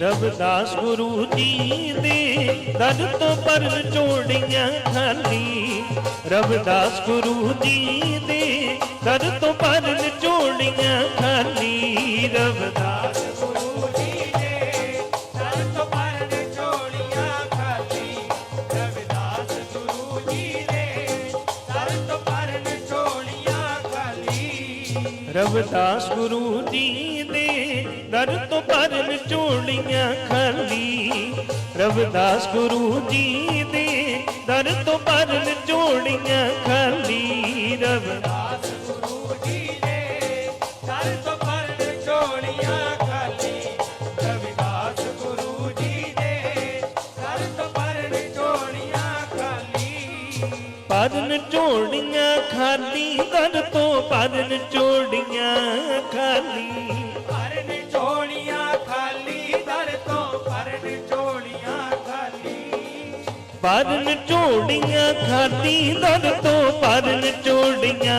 ਰਵਦਾਸ ਗੁਰੂ ਜੀ ਦੇ ਦਰ ਤੋਂ ਪਰਨ ਚੋੜੀਆਂ ਖਾਲੀ। ਰਵਦਾਸ ਗੁਰੂ ਜੀ ਦੇ ਦਰ ਤੋਂ ਪਰਨ ਚੋੜੀਆਂ ਖਾਲੀ। ਰਵਿਦਾਸ ਗੁਰੂ ਜੀ ਦੇ ਗੁਰੂ ਜੀ ਦੇ ਦਰ ਤੋਂ ਪਰਨ ਚੋੜੀਆਂ ਖਾਲੀ। ਰਵਿਦਾਸ ਗੁਰੂ ਜੀ ਦੇ ਦਰ ਤੋਂ ਪਰਨ ਚੋੜੀਆਂ ਖਾਲੀ। ਰਵਦਾਸ ਗੁਰੂ ਜੀ ਦੇ ਦਰ ਤੋਂ ਪਰਨ ਚੋੜੀਆਂ ਖਾਲੀ। ਰਵਿਦਾਸ ਗੁਰੂ ਜੀ ਦੇ ਦਰ ਤੋਂ ਪਰਨ ਚੋੜੀਆਂ ਖਾਲੀ। ਰਵਿਦਾਸ ਗੁਰੂ ਚੋੜੀਆਂ ਖਾਲੀ ਪਰਨ ਦਰ ਤੋਂ ਪਰਨ ਚੋੜੀਆਂ ਖਾਲੀ। ਪਰਨ ਚੋੜੀਆਂ ਖਾਲੀ ਦਰ ਤੋਂ ਪਰਨ ਚੋੜੀਆਂ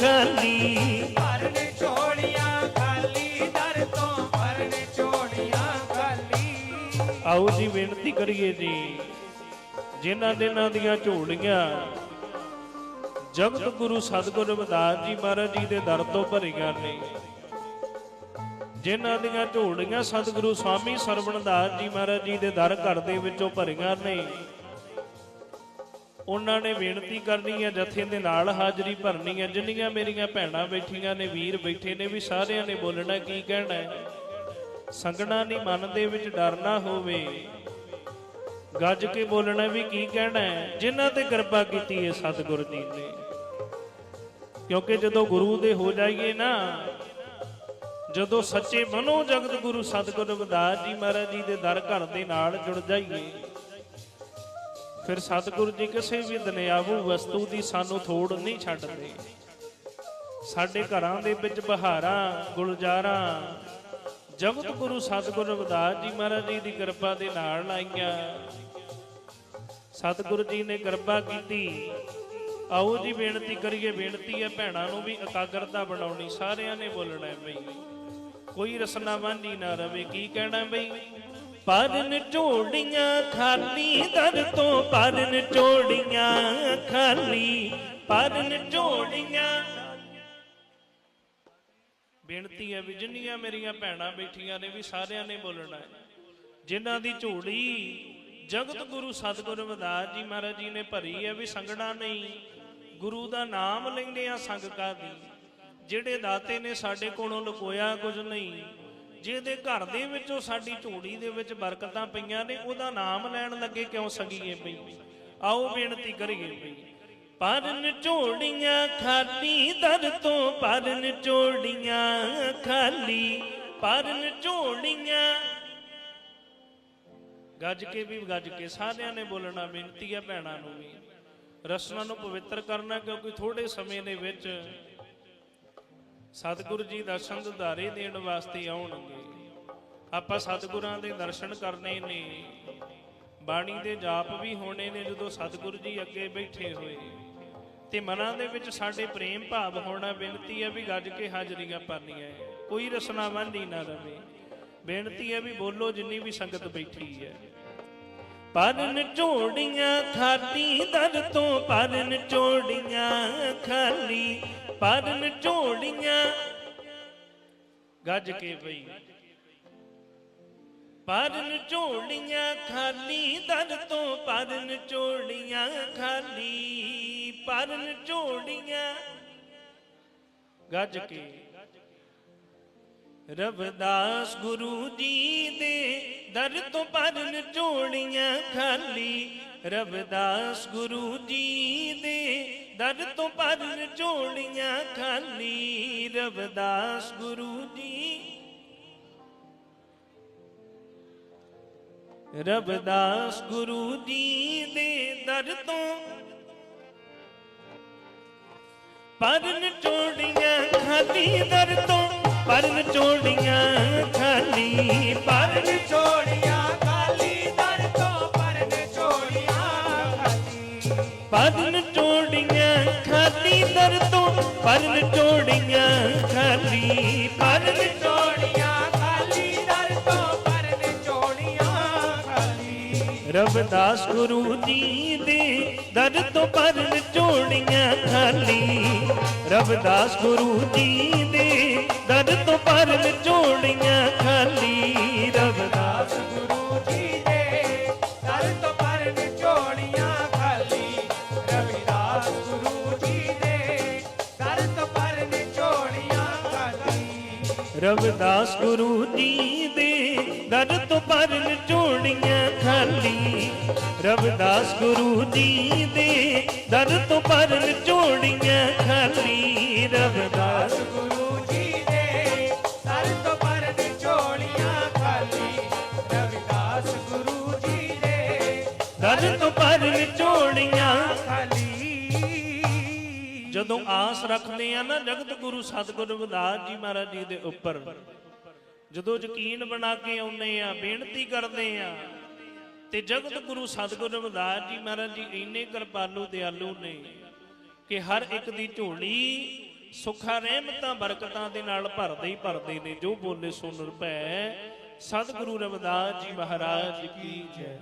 ਖਾਲੀ ਪਰਨ ਚੋੜੀਆਂ ਖਾਲੀ ਦਰ ਤੋਂ ਪਰਨ ਚੋੜੀਆਂ ਖਾਲੀ ਆਓ ਜੀ ਬੇਨਤੀ ਕਰੀਏ ਜੀ ਜਿਨ੍ਹਾਂ ਦਿਨਾਂ ਦੀਆਂ ਝੋਲੀਆਂ ਜਗਤ ਗੁਰੂ ਸਤਿਗੁਰੂ ਰਵਿਦਾਸ ਜੀ ਮਹਾਰਾਜ ਜੀ ਦੇ ਦਰ ਤੋਂ ਭਰੀਆਂ ਨੇ ਜਿਨ੍ਹਾਂ ਦੀਆਂ ਝੋਲੀਆਂ ਸਤਿਗੁਰੂ ਸਵਾਮੀ ਸਰਵਣਦਾਸ ਜੀ ਮਹਾਰਾਜ ਜੀ ਦੇ ਦਰ ਘਰ ਦੇ ਵਿੱਚੋਂ ਭਰੀਆਂ ਨੇ ਉਹਨਾਂ ਨੇ ਬੇਨਤੀ ਕਰਨੀ ਹੈ ਜਥੇ ਦੇ ਨਾਲ ਹਾਜ਼ਰੀ ਭਰਨੀ ਹੈ। ਜਿੰਨੀਆਂ ਮੇਰੀਆਂ ਭੈਣਾਂ ਬੈਠੀਆਂ ਨੇ, ਵੀਰ ਬੈਠੇ ਨੇ, ਵੀ ਸਾਰਿਆਂ ਨੇ ਬੋਲਣਾ ਕੀ ਕਹਿਣਾ ਹੈ? ਸੰਗਣਾ ਨਹੀਂ ਮਨ ਦੇ ਵਿੱਚ ਡਰ ਨਾ ਹੋਵੇ। ਗੱਜ ਕੇ ਬੋਲਣਾ ਵੀ ਕੀ ਕਹਿਣਾ ਹੈ? ਜਿਨ੍ਹਾਂ ਤੇ ਕਿਰਪਾ ਕੀਤੀ ਹੈ ਸਤਿਗੁਰ ਜੀ ਨੇ। ਕਿਉਂਕਿ ਜਦੋਂ ਗੁਰੂ ਦੇ ਹੋ ਜਾਈਏ ਨਾ, ਜਦੋਂ ਸੱਚੇ ਮਨੋ ਜਗਤ ਗੁਰੂ ਸਤਿਗੁਰੂ ਰਵਿਦਾਸ ਜੀ ਮਹਾਰਾਜ ਜੀ ਦੇ ਦਰ ਘਰ ਦੇ ਨਾਲ ਜੁੜ ਜਾਈਏ ਫਿਰ ਸਤਿਗੁਰੂ ਜੀ ਕਿਸੇ ਵੀ ਦੁਨਿਆਵੂ ਵਸਤੂ ਦੀ ਸਾਨੂੰ ਥੋੜ ਨਹੀਂ ਛੱਡਦੇ। ਸਾਡੇ ਘਰਾਂ ਦੇ ਵਿੱਚ ਬਹਾਰਾਂ, ਗੁਲਜ਼ਾਰਾਂ, ਜਗਤ ਗੁਰੂ ਸਤਿਗੁਰੂ ਰਵਿਦਾਸ ਜੀ ਮਹਾਰਾਜ ਜੀ ਦੀ ਕਿਰਪਾ ਦੇ ਨਾਲ ਆਈਆਂ ਸਤਿਗੁਰੂ ਜੀ ਨੇ ਕਿਰਪਾ ਕੀਤੀ। ਆਓ ਜੀ ਬੇਨਤੀ ਕਰੀਏ, ਬੇਨਤੀ ਹੈ ਭੈਣਾਂ ਨੂੰ ਵੀ ਇਕਾਗਰਤਾ ਬਣਾਉਣੀ, ਸਾਰਿਆਂ ਨੇ ਬੋਲਣਾ ਹੈ ਬਈ। ਕੋਈ ਰਸਨਾ ਵਾਂਝੀ ਨਾ ਰਵੇ, ਕੀ ਕਹਿਣਾ ਬਈ? ਪਰਨ ਝੋੜੀਆਂ ਖਾਲੀ ਦਰ ਤੋਂ ਪਰਨ ਝੋੜੀਆਂ ਖਾਲੀ, ਪਰਨ ਝੋੜੀਆਂ ਬੇਨਤੀ ਹੈ ਵੀ ਜਿੰਨੀਆਂ ਮੇਰੀਆਂ ਭੈਣਾਂ ਬੈਠੀਆਂ ਨੇ ਵੀ ਸਾਰਿਆਂ ਨੇ ਬੋਲਣਾ ਹੈ। ਜਿਨ੍ਹਾਂ ਦੀ ਝੋਲੀ ਜਗਤ ਗੁਰੂ ਸਤਿਗੁਰੂ ਰਵਿਦਾਸ ਜੀ ਮਹਾਰਾਜ ਜੀ ਨੇ ਭਰੀ ਹੈ ਵੀ ਸੰਗਣਾ ਨਹੀਂ। ਗੁਰੂ ਦਾ ਨਾਮ ਲੈਂਦੇ ਆ ਸੰਗ ਕਾਦੀ। ਜਿਹੜੇ ਦਾਤੇ ਨੇ ਸਾਡੇ ਕੋਲੋਂ ਲੁਕੋਇਆ ਕੁਝ ਨਹੀਂ। ਜਿਹਦੇ ਘਰ ਦੇ ਵਿੱਚੋਂ ਸਾਡੀ ਝੋਲੀ ਦੇ ਵਿੱਚ ਬਰਕਤਾਂ ਪਈਆਂ ਨੇ, ਉਹਦਾ ਨਾਮ ਲੈਣ ਲੱਗੇ ਕਿਉਂ ਸੰਗੀਏ ਪਈ ਆਓ ਬੇਨਤੀ ਕਰੀਏ ਪਈ ਪਰਨ ਝੋੜੀਆਂ ਖਾਲੀ ਦਰ ਤੋਂ, ਪਰਨ ਝੋੜੀਆਂ ਖਾਲੀ, ਪਰਨ ਝੋੜੀਆਂ। ਗੱਜ ਕੇ ਵੀ ਗੱਜ ਕੇ ਸਾਰਿਆਂ ਨੇ ਬੋਲਣਾ ਬੇਨਤੀ ਹੈ ਭੈਣਾਂ ਨੂੰ ਵੀ। ਰਸਨਾ ਨੂੰ ਪਵਿੱਤਰ ਕਰਨਾ ਕਿਉਂਕਿ ਥੋੜੇ ਸਮੇਂ ਦੇ ਵਿੱਚ ਸਤਿਗੁਰੂ ਜੀ ਦਰਸ਼ਨ ਦਿਦਾਰੇ ਦੇਣ ਵਾਸਤੇ ਆਉਣਗੇ। ਆਪਾਂ ਸਤਿਗੁਰਾਂ ਦੇ ਦਰਸ਼ਨ ਕਰਨੇ ਨੇ। ਬਾਣੀ ਦੇ ਜਾਪ ਵੀ ਹੋਣੇ ਨੇ ਜਦੋਂ ਸਤਿਗੁਰੂ ਜੀ ਅੱਗੇ ਬੈਠੇ ਹੋਏ। ਤੇ ਮਨਾਂ ਦੇ ਵਿੱਚ ਸਾਡੇ ਪ੍ਰੇਮ ਭਾਵ ਹੋਣਾ ਬੇਨਤੀ ਹੈ ਵੀ ਗੱਜ ਕੇ ਹਾਜ਼ਰੀਆਂ ਭਰਨੀਆਂ ਹੈ। ਕੋਈ ਰਸਨਾ ਵਾਂਝੀ ਨਾ ਰਵੇ। ਬੇਨਤੀ ਹੈ ਵੀ ਬੋਲੋ ਜਿੰਨੀ ਵੀ ਸੰਗਤ ਬੈਠੀ ਹੈ। ਪਰਨ ਝੋੜੀਆਂ ਖਾਲੀ, ਦਰ ਤੋਂ ਪਰਨ ਝੋੜੀਆਂ ਖਾਲੀ। ਪਰਨ ਝੋੜੀਆਂ ਗੱਜ ਕੇ ਪਈ ਪਰਨ ਝੋੜੀਆਂ ਖਾਲੀ ਦਰ ਤੋਂ ਪਰਨ ਝੋੜੀਆਂ ਖਾਲੀ। ਪਰਨ ਝੋੜੀਆਂ ਗੱਜ ਕੇ। ਰਵਦਾਸ ਗੁਰੂ ਜੀ ਦੇ ਦਰ ਤੋਂ ਪਰਨ ਝੋੜੀਆਂ ਖਾਲੀ। ਰਵਦਾਸ ਗੁਰੂ ਜੀ ਦੇ ਦਰ ਤੋਂ ਪਰਨ ਝੋੜੀਆਂ ਖਾਲੀ। ਰਵਦਾਸ ਗੁਰੂ ਜੀ। ਰਵਿਦਾਸ ਗੁਰੂ ਜੀ ਦੇ ਦਰ ਤੋਂ ਪਰਨ ਚੋੜੀਆਂ ਖਾਲੀ। ਦਰ ਤੋਂ ਪਰਨ ਚੋੜੀਆਂ ਖਾਲੀ। ਪਰਨ ਚੋੜੀਆਂ ਪਰਨ ਟੋੜੀਆਂ ਖਾਲੀ ਪਰਨ ਟੋੜੀਆਂ ਖਾਲੀ, ਦਰ ਤੋਂ ਪਰਨ ਟੋੜੀਆਂ ਖਾਲੀ। ਰਬਦਾਸ ਗੁਰੂ ਜੀ ਦੇ ਦਰ ਤੋਂ ਪਰਨ ਟੋੜੀਆਂ ਖਾਲੀ ਰਬਦਾਸ ਗੁਰੂ ਦੀ ਦੇ ਦਰ ਤੋਂ ਪਰਨ ਟੋੜੀਆਂ ਖਾਲੀ ਰਬਦਾਸ ਗੁਰੂ ਜੀ ਦੇ ਰਵਿਦਾਸ ਗੁਰੂ ਜੀ ਦੇ ਦਰ ਤੋਂ ਭਰਨ ਝੋਲੀਆਂ ਖਾਲੀ। ਰਵਿਦਾਸ ਗੁਰੂ ਜੀ ਦੇ ਦਰ ਤੋਂ ਭਰਨ ਝੋਲੀਆਂ ਖਾਲੀ। ਰਵਿਦਾਸ ਗੁਰੂ ਜੀ ਦੇ ਦਰ ਤੋਂ ਭਰਨ ਝੋਲੀਆਂ ਖਾਲੀ। ਰਵਿਦਾਸ ਗੁਰੂ ਜੀ ਦੇ ਦਰ ਤੋਂ ਭਰਨ ਝੋਲੀਆਂ ਜਦੋਂ ਆਸ ਰੱਖਦੇ ਆ ਨਾ ਜਗਤ ਗੁਰੂ ਸਤਿਗੁਰੂ ਰਵਿਦਾਸ ਜੀ ਮਹਾਰਾਜ ਜੀ ਦੇ ਉੱਪਰ, ਜਦੋਂ ਯਕੀਨ ਬਣਾ ਕੇ ਆਉਨੇ ਆ, ਬੇਨਤੀ ਕਰਦੇ ਆ, ਤੇ ਜਗਤ ਗੁਰੂ ਸਤਿਗੁਰੂ ਰਵਿਦਾਸ ਜੀ ਮਹਾਰਾਜ ਜੀ ਇੰਨੇ ਕਿਰਪਾਲੂ, ਦਿਆਲੂ ਨੇ ਕਿ ਹਰ ਇੱਕ ਦੀ ਝੋਲੀ ਸੁੱਖਾ, ਰਹਿਮਤਾਂ, ਬਰਕਤਾਂ ਦੇ ਨਾਲ ਭਰਦੇ ਹੀ ਭਰਦੇ ਨੇ, ਜੋ ਬੋਲੇ ਸੋ ਨਿਰਭੈ ਸਤਿਗੁਰੂ ਰਵਿਦਾਸ ਜੀ ਮਹਾਰਾਜ ਕੀ ਜੈ।